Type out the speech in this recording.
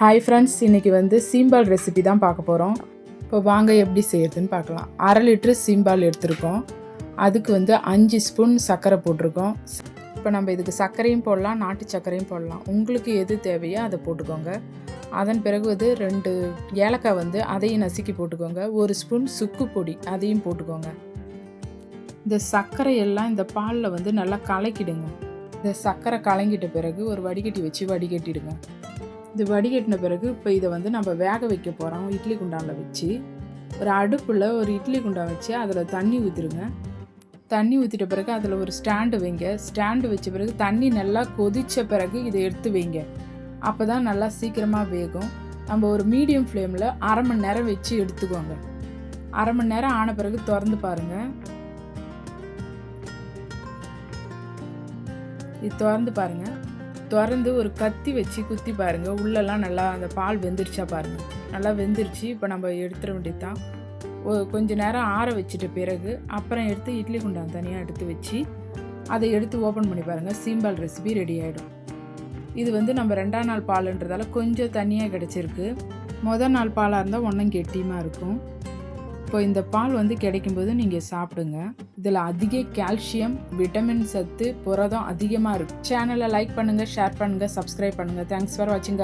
Hi friends இன்றைக்கி வந்து சீம்பால் ரெசிபி தான் பார்க்க போகிறோம் இப்போ வாங்க எப்படி செய்யறதுன்னு பார்க்கலாம். அரை லிட்ரு சீம்பால் எடுத்திருக்கோம். அதுக்கு வந்து அஞ்சு ஸ்பூன் சர்க்கரை போட்டிருக்கோம். இப்போ நம்ம இதுக்கு சர்க்கரையும் போடலாம் நாட்டு சர்க்கரையும் போடலாம். உங்களுக்கு எது தேவையோ அதை போட்டுக்கோங்க. அதன் பிறகு வந்து ரெண்டு ஏலக்காய் வந்து அதையும் நசுக்கி போட்டுக்கோங்க. ஒரு ஸ்பூன் சுக்கு பொடி அதையும் போட்டுக்கோங்க. இந்த சர்க்கரையெல்லாம் இந்த பாலில் வந்து நல்லா கலக்கிடுங்க. இந்த சர்க்கரை கலங்கிட்ட பிறகு ஒரு வடிகட்டி வச்சு வடிகட்டிடுங்க. இது வடிகட்டின பிறகு இப்போ இதை வந்து நம்ம வேக வைக்க போகிறோம் இட்லி குண்டானில் வச்சு. ஒரு அடுப்பில் ஒரு இட்லி குண்டான் வச்சு அதில் தண்ணி ஊற்றிடுங்க தண்ணி ஊற்றிட்ட பிறகு அதில் ஒரு ஸ்டாண்டு வைங்க. ஸ்டாண்டு வச்ச பிறகு தண்ணி நல்லா கொதித்த பிறகு இதை எடுத்து வைங்க. அப்போ தான் நல்லா சீக்கிரமாக வேகும். நம்ம ஒரு மீடியம் ஃப்ளேமில் அரை மணி நேரம் வச்சு எடுத்துக்கோங்க. அரை மணி நேரம் ஆன பிறகு திறந்து பாருங்கள் இது திறந்து பாருங்கள் திறந்து ஒரு கத்தி வச்சு குத்தி பாருங்கள் உள்ளெல்லாம் நல்லா அந்த பால் வெந்துருச்சா பாருங்கள் நல்லா வெந்துருச்சு. இப்போ நம்ம எடுத்துட வேண்டியது தான் கொஞ்ச நேரம் ஆற வச்சுட்ட பிறகு அப்புறம் எடுத்து இட்லி குண்டான் தனியாக எடுத்து வச்சு அதை எடுத்து ஓப்பன் பண்ணி பாருங்கள் சீம்பால் ரெசிபி ரெடி ஆகிடும் இது வந்து நம்ம ரெண்டாம் நாள் பாலுன்றதால கொஞ்சம் தனியாக கிடச்சிருக்கு. மொதல் நாள் பாலாக இருந்தால் ஒன்றும் கெட்டியமாக இருக்கும். இப்போ இந்த பால் வந்து கிடைக்கும்போது நீங்கள் சாப்பிடுங்க. இதில் அதிக கால்சியம் விட்டமின் சத்து புரதம் அதிகமாக இருக்குது சேனலை லைக் பண்ணுங்கள் ஷேர் பண்ணுங்கள் சப்ஸ்கிரைப் பண்ணுங்கள் தேங்க்ஸ் ஃபார் வாட்சிங்